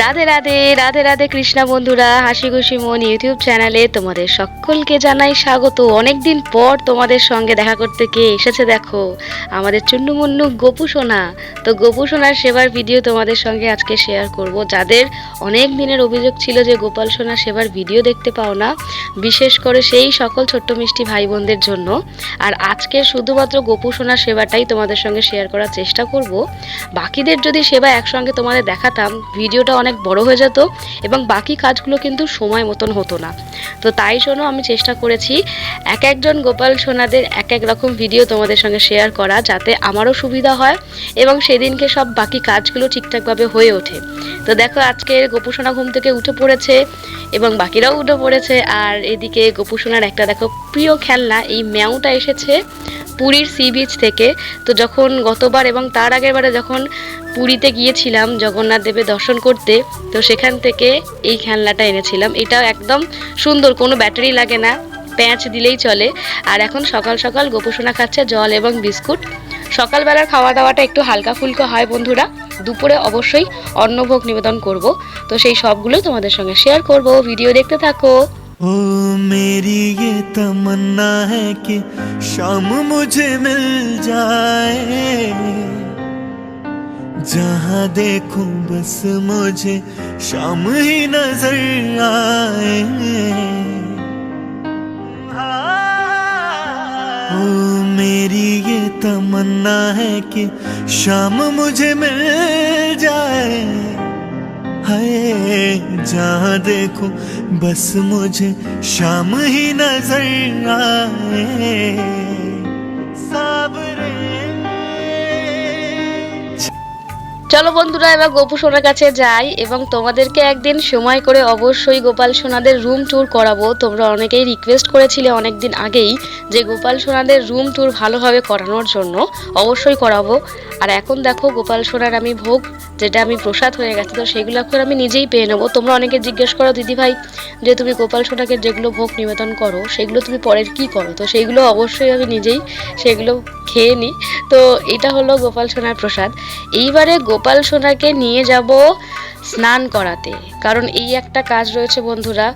রাধে রাধে রাধে রাধে কৃষ্ণা বন্ধুরা হাসি খুশি মন ইউটিউব চ্যানেলে তোমাদের সকলকে জানাই স্বাগত। অনেকদিন পর তোমাদের সঙ্গে দেখা করতে কে এসেছে দেখো, আমাদের চুন্নু মুন্নু গোপু সোনা। তো গোপু সোনার সেবার ভিডিও তোমাদের সঙ্গে আজকে শেয়ার করব। যাদের অনেক দিনের অভিযোগ ছিল যে গোপাল সোনা সেবার ভিডিও দেখতে পাও না, বিশেষ করে সেই সকল ছোট্ট মিষ্টি ভাই বোনদের জন্য। আর আজকে শুধুমাত্র গোপু সোনার সেবাটাই তোমাদের সঙ্গে শেয়ার করার চেষ্টা করব। বাকিদের যদি সেবা একসঙ্গে তোমাদের দেখাতাম, ভিডিওটা অনেক বড় হয়ে যেত এবং বাকি কাজগুলো কিন্তু সময় মতন হতো না। তো তাই জন্য আমি চেষ্টা করেছি এক একজন গোপাল সোনাদের এক এক রকম ভিডিও তোমাদের সঙ্গে শেয়ার করা যাতে আমারও সুবিধা হয় এবং সেদিনকে সব বাকি কাজগুলো ঠিকঠাকভাবে হয়ে ওঠে। তো দেখো আজকে গোপুসোনা ঘুম থেকে উঠে পড়েছে এবং বাকিরাও উঠে পড়েছে। আর এদিকে গোপুসোনার একটা দেখো প্রিয় খেলনা, এই ম্যাওটা এসেছে। পুরীর সি বিচ থেকে, তো যখন গতবার এবং তার আগের বারে যখন পুরীতে গিয়েছিলাম জগন্নাথ দেবের দর্শন করতে, তো সেখান থেকে এই খেলনাটা এনেছিলাম। এটা একদম সুন্দর, কোনো ব্যাটারি লাগে না, প্যাঁচ দিলেই চলে। আর এখন সকাল সকাল গোপুসোনা খাচ্ছে জল এবং বিস্কুট। সকালবেলার খাওয়া দাওয়াটা একটু হালকা ফুলকা হয় বন্ধুরা, দুপুরে অবশ্যই অন্নভোগ নিবেদন করব। তো সেই সবগুলো তোমাদের সঙ্গে শেয়ার করব। ভিডিও দেখতে থাকো। ओ, मेरी ये तमन्ना है कि शाम मुझे मिल जाए। जहाँ देखूँ बस मुझे शाम ही नज़र आए। ओ, मेरी ये तमन्ना है कि शाम मुझे मिल जाए जहाँ देखो बस मुझे शाम ही नजर आए साबरे চলো বন্ধুরা এবার গোপু সোনার কাছে যাই এবং তোমাদেরকে একদিন সময় করে অবশ্যই গোপাল সোনাদের রুম ট্যুর করাবো তোমরা অনেকেই রিকোয়েস্ট করেছিলে অনেক দিন আগেই যে গোপাল সোনাদের রুম ট্যুর ভালোভাবে করানোর জন্য অবশ্যই করাবো আর এখন দেখো গোপাল সোনার আমি ভোগ, যেটা আমি প্রসাদ হয়ে গেছে, তো সেগুলো এখন আমি নিজেই পেয়ে নেব। তোমরা অনেকে জিজ্ঞেস করো, দিদি ভাই, যে তুমি গোপাল সোনাকে যেগুলো ভোগ নিবেদন করো, সেগুলো তুমি পরের কি করো? তো সেইগুলো অবশ্যই আমি নিজেই সেগুলো খেয়ে নিই। তো এটা হলো গোপাল সোনার প্রসাদ। এইবারে গোপাল সোনাকে নিয়ে যাব স্নান করাতে। কারণ এই একটা কাজ রয়েছে বন্ধুরা,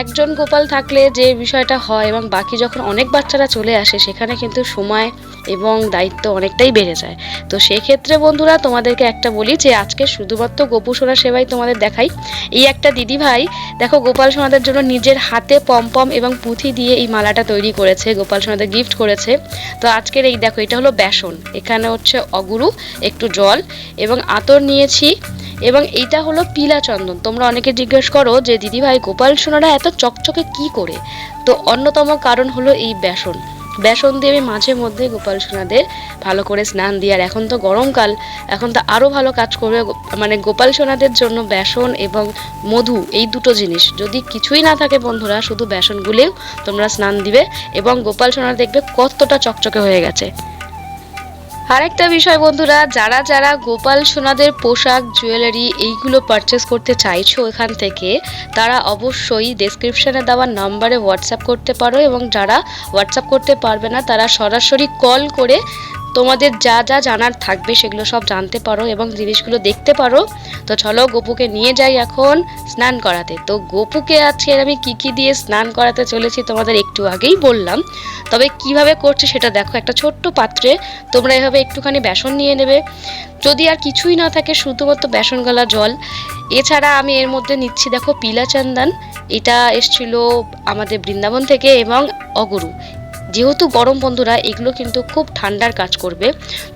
একজন গোপাল থাকলে যে বিষয়টা হয় এবং বাকি যখন অনেক বাচ্চারা চলে আসে, সেখানে কিন্তু সময় এবং দায়িত্ব অনেকটাই বেড়ে যায়। তো সেক্ষেত্রে বন্ধুরা, তোমাদেরকে একটা বলি যে, আজকে শুধুমাত্র গোপু সোনা সেবাই তোমাদের দেখাই। এই একটা দিদি ভাই, দেখো গোপাল সোনাদের জন্য নিজের হাতে পমপম এবং পুঁথি দিয়ে এই মালাটা তৈরি করেছে, গোপাল সোনাদের গিফট করেছে। তো আজকের এই দেখো, এটা হলো বেসন, এখানে হচ্ছে অগুরু, একটু জল এবং আতর নিয়েছি এবং এইটা হলো পিলা চন্দন। তোমরা অনেকে জিজ্ঞেস করো যে, দিদি ভাই, গোপাল সোনারা এত চকচকে কি করে? তো অন্যতম কারণ হলো এই বেসন। বেসন দিয়ে আমি মাঝে মধ্যে গোপাল সোনাদের ভালো করে স্নান দিই। আর এখন তো গরমকাল, এখন তো আরও ভালো কাজ করবে মানে গোপাল সোনাদের জন্য বেসন এবং মধু, এই দুটো জিনিস। যদি কিছুই না থাকে বন্ধুরা, শুধু বেসনগুলিও তোমরা স্নান দিবে এবং গোপাল সোনা দেখবে কতটা চকচকে হয়ে গেছে। আরেকটা বিষয় বন্ধুরা, যারা যারা গোপাল সোনাদের পোশাক, জুয়েলারি এইগুলো পারচেস করতে চাইছো এখান থেকে, তারা অবশ্যই ডেসক্রিপশানে দেওয়া নাম্বারে হোয়াটসঅ্যাপ করতে পারো এবং যারা হোয়াটসঅ্যাপ করতে পারবে না, তারা সরাসরি কল করে তোমাদের যা যা জানার থাকবে সেগুলো সব জানতে পারো এবং জিনিসগুলো দেখতে পারো। তো চলো গোপুকে নিয়ে যাই এখন স্নান করাতে। তো গোপুকে আজকে আমি কি কি দিয়ে স্নান করাতে চলেছি তোমাদের একটু আগেই বললাম। তবে কীভাবে করছে সেটা দেখো, একটা ছোট্ট পাত্রে তোমরা এভাবে একটুখানি বেসন নিয়ে নেবে। যদি আর কিছুই না থাকে, শুধুমাত্র বেসন গলা জল। এছাড়া আমি এর মধ্যে নিচ্ছি দেখো, পিলা চন্দন। এটা এসছিল আমাদের বৃন্দাবন থেকে এবং অগুরু। যেহেতু গরম বন্ধুরা, এগুলো কিন্তু খুব ঠান্ডার কাজ করবে।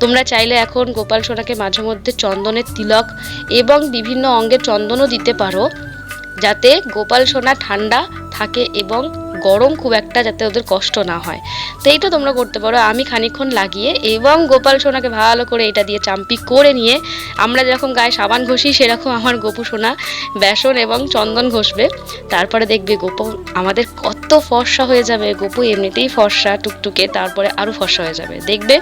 তোমরা চাইলে এখন গোপাল সোনাকে মাঝে মধ্যে চন্দনের তিলক এবং বিভিন্ন অঙ্গে চন্দনও দিতে পারো, যাতে গোপাল সোনা ঠান্ডা থাকে এবং গরম খুব একটা যাতে ওদের কষ্ট না হয়। তো এইটা তোমরা করতে পারো, আমি খানিকক্ষণ লাগিয়ে এবং গোপাল সোনাকে ভালো করে এটা দিয়ে চাম্পি করে নিয়ে আমরা যেরকম গায়ে সাবান ঘষি, সেরকম আমার গোপু সোনা, বেসন এবং চন্দন ঘষবে। তারপরে দেখবে গোপু আমাদের কত ফর্সা হয়ে যাবে গোপু, এমনিতেই ফর্সা টুকটুকে, তারপরে আরও ফর্সা হয়ে যাবে। দেখবে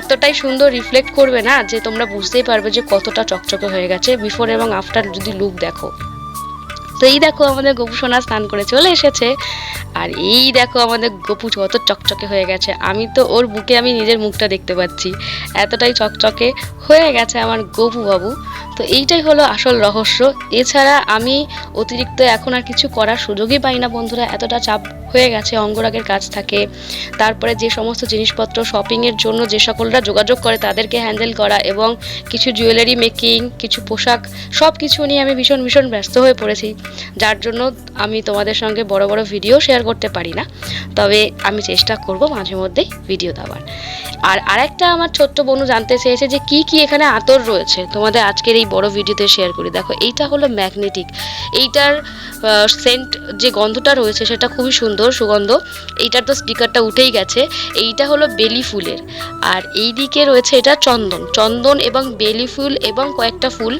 এতটাই সুন্দর রিফ্লেক্ট করবে না যে তোমরা বুঝতেই পারবে যে কতটা চকচকে হয়ে গেছে। বিফোর এবং আফটার যদি লুক দেখো। তো এই দেখো আমাদের গোপু সোনা স্নান করে চলে এসেছে। আর এই দেখো আমাদের গোপু কত চকচকে হয়ে গেছে। আমি তো ওর বুকে আমি নিজের মুখটা দেখতে পাচ্ছি। এতটাই চকচকে হয়ে গেছে আমার গপু বাবু। তো এইটাই হলো আসল রহস্য। এছাড়া আমি অতিরিক্ত এখন আর কিছু করার সুযোগই পাই না বন্ধুরা। এতটা চাপ হয়ে গেছে অঙ্গরাগের কাজ থাকে। তারপরে যে সমস্ত জিনিসপত্র শপিংয়ের জন্য যে সকলরা যোগাযোগ করে তাদেরকে হ্যান্ডেল করা এবং কিছু জুয়েলারি মেকিং, কিছু পোশাক সব কিছু নিয়ে আমি ভীষণ ভীষণ ব্যস্ত হয়ে পড়েছি। যার জন্য আমি তোমাদের সঙ্গে বড় বড় ভিডিও শেয়ার করতে পারি না। তবে আমি চেষ্টা করব মাঝে মধ্যেই ভিডিও দেওয়ার। আর আরেকটা আমার ছোট্ট বোনু জানতে চেয়েছে যে কি কি এখানে আতর রয়েছে। তোমাদের আজকের এই বড় ভিডিওতে শেয়ার করি। দেখো, এইটা হলো ম্যাগনেটিক এইটার সেন্ট যে গন্ধটা রয়েছে সেটা খুবই সুন্দর সুগন্ধ। এইটার তো স্টিকারটা উঠেই গেছে। এইটা হলো বেলি ফুলের। আর এই দিকে রয়েছে এটা চন্দন। চন্দন এবং বেলি ফুল এবং কয়েকটা ফুল।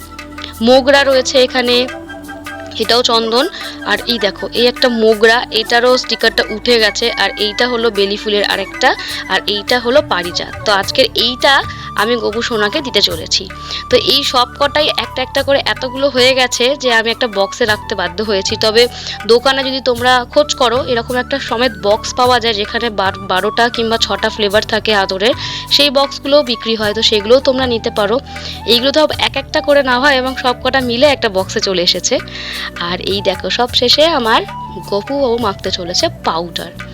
মোগরা রয়েছে এখানে। এটাও চন্দন। আর এই দেখো, এই একটা মোগরা, এটারও স্টিকারটা উঠে গেছে, আর এইটা হলো বেলি ফুলের আরেকটা, আর এইটা হলো পারিজাত। তো আজকের এইটা আমি গবু সোনাকে দিতে চলেছি। তো এই সব কটাই একটা একটা করে এতগুলো হয়ে গেছে যে আমি একটা বক্সে রাখতে বাধ্য হয়েছি। তবে দোকানে যদি তোমরা খোঁজ করো, এরকম একটা সমেত বক্স পাওয়া যায় যেখানে বার- বারোটা কিংবা ছটা ফ্লেভার থাকে আদরের, সেই বক্সগুলোও বিক্রি হয়। তো সেগুলোও তোমরা নিতে পারো। এইগুলো তো এক একটা করে না হয় এবং সব কটা মিলে একটা বক্সে চলে এসেছে। আর এই দেখো সব শেষে আমার গপু বাবু মাখতে চলেছে পাউডার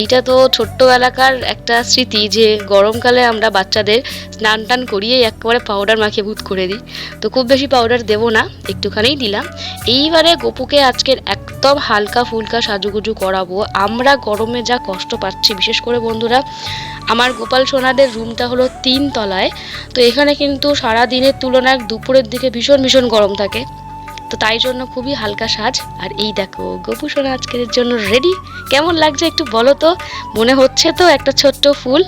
এইটা তো ছোট্টবেলাকার একটা স্মৃতি যে গরমকালে আমরা বাচ্চাদের স্নান টান করিয়েই একেবারে পাউডার মাখিয়ে ভূত করে দিই। তো খুব বেশি পাউডার দেবো না একটুখানিই দিলাম। এইবারে গোপুকে আজকের একদম হালকা ফুলকা সাজুগুজু করাবো। আমরা গরমে যা কষ্ট পাচ্ছি, বিশেষ করে বন্ধুরা, আমার গোপাল সোনাদের রুমটা হলো তিন তলায় তো এখানে কিন্তু সারা দিনের তুলনায় দুপুরের দিকে ভীষণ ভীষণ গরম থাকে। তো তাই জন্য খুবই হালকা সাজ। আর এই দেখো, গপু সোনা আজকের জন্য রেডি কেমন লাগছে একটু বলো তো? মনে হচ্ছে তো একটা ছোট্ট ফুল।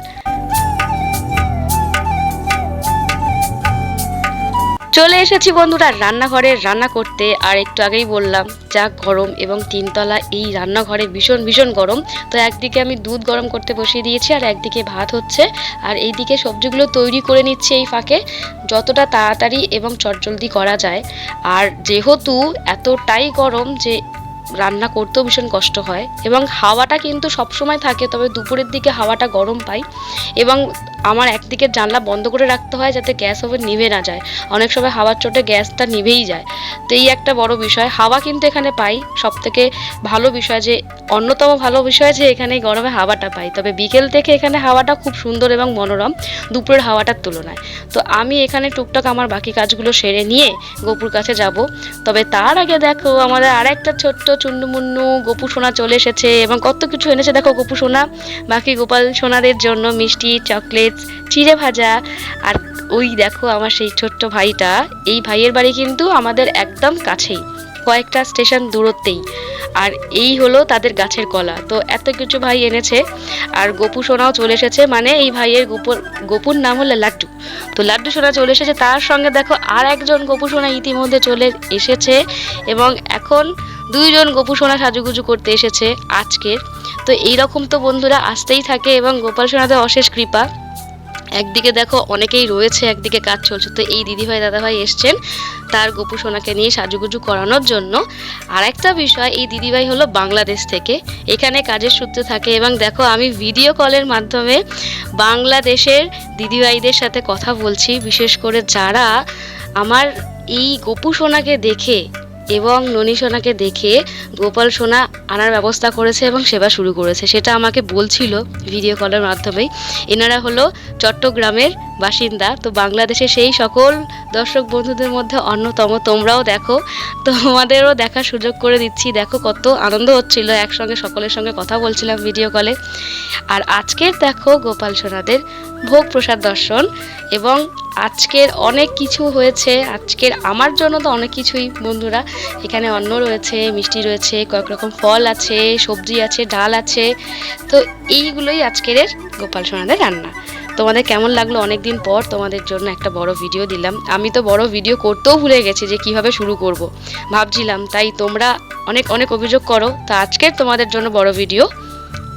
চলে এসেছি বন্ধুরা রান্নাঘরে রান্না করতে, আর একটু আগেই বললাম, যা গরম এবং তিনতলা এই রান্নাঘরে ভীষণ ভীষণ গরম। তো একদিকে আমি দুধ গরম করতে বসিয়ে দিয়েছি, আর একদিকে ভাত হচ্ছে। আর এইদিকে সবজিগুলো তৈরি করে নিচ্ছে এই ফাঁকে, যতটা তাড়াতাড়ি এবং চটজলদি করা যায়। আর যেহেতু এতটাই গরম যে রান্না করতেও ভীষণ কষ্ট হয় এবং হাওয়াটা কিন্তু সবসময় থাকে, তবে দুপুরের দিকে হাওয়াটা গরম পাই এবং আমার একদিকে জানলা বন্ধ করে রাখতে হয় যাতে গ্যাস ওভেন নিভে না যায়। অনেক সময় হাওয়ার চোটে গ্যাসটা নিভেই যায়। তো এই একটা বড় বিষয়। হাওয়া কিন্তু এখানে পাই। সব থেকে ভালো বিষয় যে, অন্যতম ভালো বিষয় যে, এখানে গরমে হাওয়াটা পাই। তবে বিকেল থেকে এখানে হাওয়াটা খুব সুন্দর এবং মনোরম দুপুরের হাওয়াটার তুলনায়। তো আমি এখানে টুকটাক আমার বাকি কাজগুলো সেরে নিয়ে গোপুর কাছে যাব। তবে তার আগে দেখো, আমাদের আরেকটা ছোট্ট চুন্ডুমুন্নু গোপু সোনা চলে এসেছে এবং কত কিছু এনেছে দেখো গোপু সোনা। বাকি গোপাল সোনাদের জন্য মিষ্টি, চকলেটস, চিড়ে ভাজা। আর ওই দেখো আমার সেই ছোট্ট ভাইটা, এই ভাইয়ের বাড়ি কিন্তু আমাদের একদম কাছেই, কয়েকটা স্টেশন দূরত্বেই। আর এই হলো তাদের গাছের কলা। তো এত কিছু ভাই এনেছে। আর গোপু সোনাও চলে এসেছে। মানে এই ভাইয়ের গোপুর গোপুর নাম হলো লাড্ডু। তো লাড্ডু সোনা চলে এসেছে। তার সঙ্গে দেখো আর একজন গোপু সোনা ইতিমধ্যে চলে এসেছে এবং এখন দুইজন গোপু সোনা সাজুগুজু করতে এসেছে আজকের তো এই রকম তো বন্ধুরা আসতেই থাকে এবং গোপাল সোনাদের অশেষ কৃপা। একদিকে দেখো অনেকেই রয়েছে, একদিকে কাজ চলছে। তো এই দিদিভাই, দাদাভাই এসছেন। তার গোপু সোনাকে নিয়ে সাজুগুজু করানোর জন্য আর একটা বিষয়, এই দিদিভাই হলো বাংলাদেশ থেকে। এখানে কাজের সূত্রে থাকে এবং দেখো, আমি ভিডিও কলের মাধ্যমে বাংলাদেশের দিদিভাইদের সাথে কথা বলছি, বিশেষ করে যারা আমার এই গোপু সোনাকে দেখে এবং ননী সোনাকে দেখে গোপাল সোনা আনার ব্যবস্থা করেছে এবং সেবা শুরু করেছে। সেটা আমাকে বলছিল ভিডিও কলের মাধ্যমেই। এনারা হলো চট্টগ্রামের বাসিন্দা। তো বাংলাদেশে সেই সকল দর্শক বন্ধুদের মধ্যে অন্যতম তোমরাও দেখো। তোমাদেরও দেখার সুযোগ করে দিচ্ছি। দেখো কত আনন্দ হচ্ছিল, একসঙ্গে সকলের সঙ্গে কথা বলছিলাম ভিডিও কলে আর আজকের দেখো গোপাল সোনাদের ভোগ প্রসাদ দর্শন এবং আজকের অনেক কিছু হয়েছে। আজকের আমার জন্য তো অনেক কিছুই, বন্ধুরা। এখানে অন্ন রয়েছে, মিষ্টি রয়েছে, কয়েক রকম ফল আছে, সবজি আছে, ডাল আছে। তো এইগুলোই আজকের গোপাল সোনাদের রান্না। তোমাদের কেমন লাগল? অনেক দিন পর তোমাদের জন্য একটা বড় ভিডিও দিলাম। আমি তো বড় ভিডিও করতেও ভুলে গেছি যে কীভাবে শুরু করব। ভাবছিলাম, তাই তোমরা অনেক অনেক অভিযোগ করো। তো আজকের তোমাদের জন্য বড় ভিডিও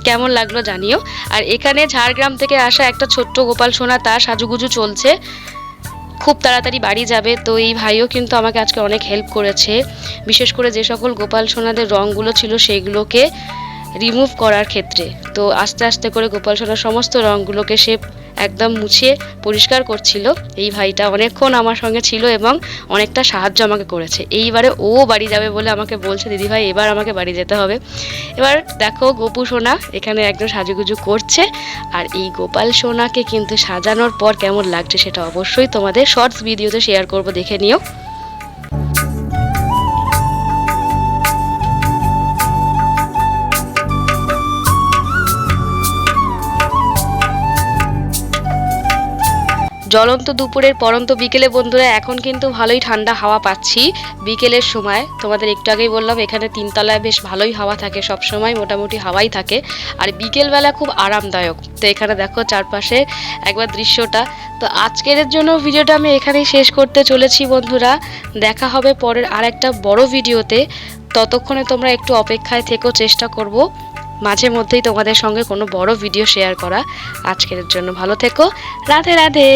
কেমন লাগল জানিও। আর এখানে ঝাড়গ্রাম থেকে আসা একটা ছোট্ট গোপাল সোনা তার সাজুগুজু চলছে। খুব তাড়াতাড়ি বাড়ি যাবে। তো এই ভাইও কিন্তু আমাকে আজকে অনেক হেল্প করেছে। বিশেষ করে যে সকল গোপাল সোনাদের রঙগুলো ছিল সেগুলোকে রিমুভ করার ক্ষেত্রে। তো আস্তে আস্তে করে গোপাল সোনার সমস্ত রঙগুলোকে সে একদম মুছিয়ে পরিষ্কার করছিল। এই ভাইটা অনেকক্ষণ আমার সঙ্গে ছিল এবং অনেকটা সাহায্য আমাকে করেছে। এইবারে ও বাড়ি যাবে বলে আমাকে বলছে, দিদি ভাই, এবার আমাকে বাড়ি যেতে হবে। এবার দেখো গোপু সোনা এখানে একদম সাজুগুজু করছে। আর এই গোপাল সোনাকে কিন্তু সাজানোর পর কেমন লাগছে সেটা অবশ্যই তোমাদের শর্টস ভিডিওতে শেয়ার করব, দেখে নিও। জ্বলন্ত দুপুরের পরন্ত বিকেলে, বন্ধুরা, এখন কিন্তু ভালোই ঠান্ডা হাওয়া পাচ্ছি বিকেলের সময়। তোমাদের একটু আগেই বললাম, এখানে তিনতলায় বেশ ভালোই হাওয়া থাকে সব সময় মোটামুটি হাওয়াই থাকে। আর বিকেলবেলা খুব আরামদায়ক। তো এখানে দেখো চারপাশে একবার দৃশ্যটা। তো আজকের জন্য ভিডিওটা আমি এখানেই শেষ করতে চলেছি, বন্ধুরা। দেখা হবে পরের আর একটা বড় ভিডিওতে। ততক্ষণে তোমরা একটু অপেক্ষায় থেকেও চেষ্টা করব। মাঝে মধ্যেই তোমাদের সঙ্গে কোনো বড় ভিডিও শেয়ার করা। আজকের জন্য ভালো থেকো। রাধে রাধে।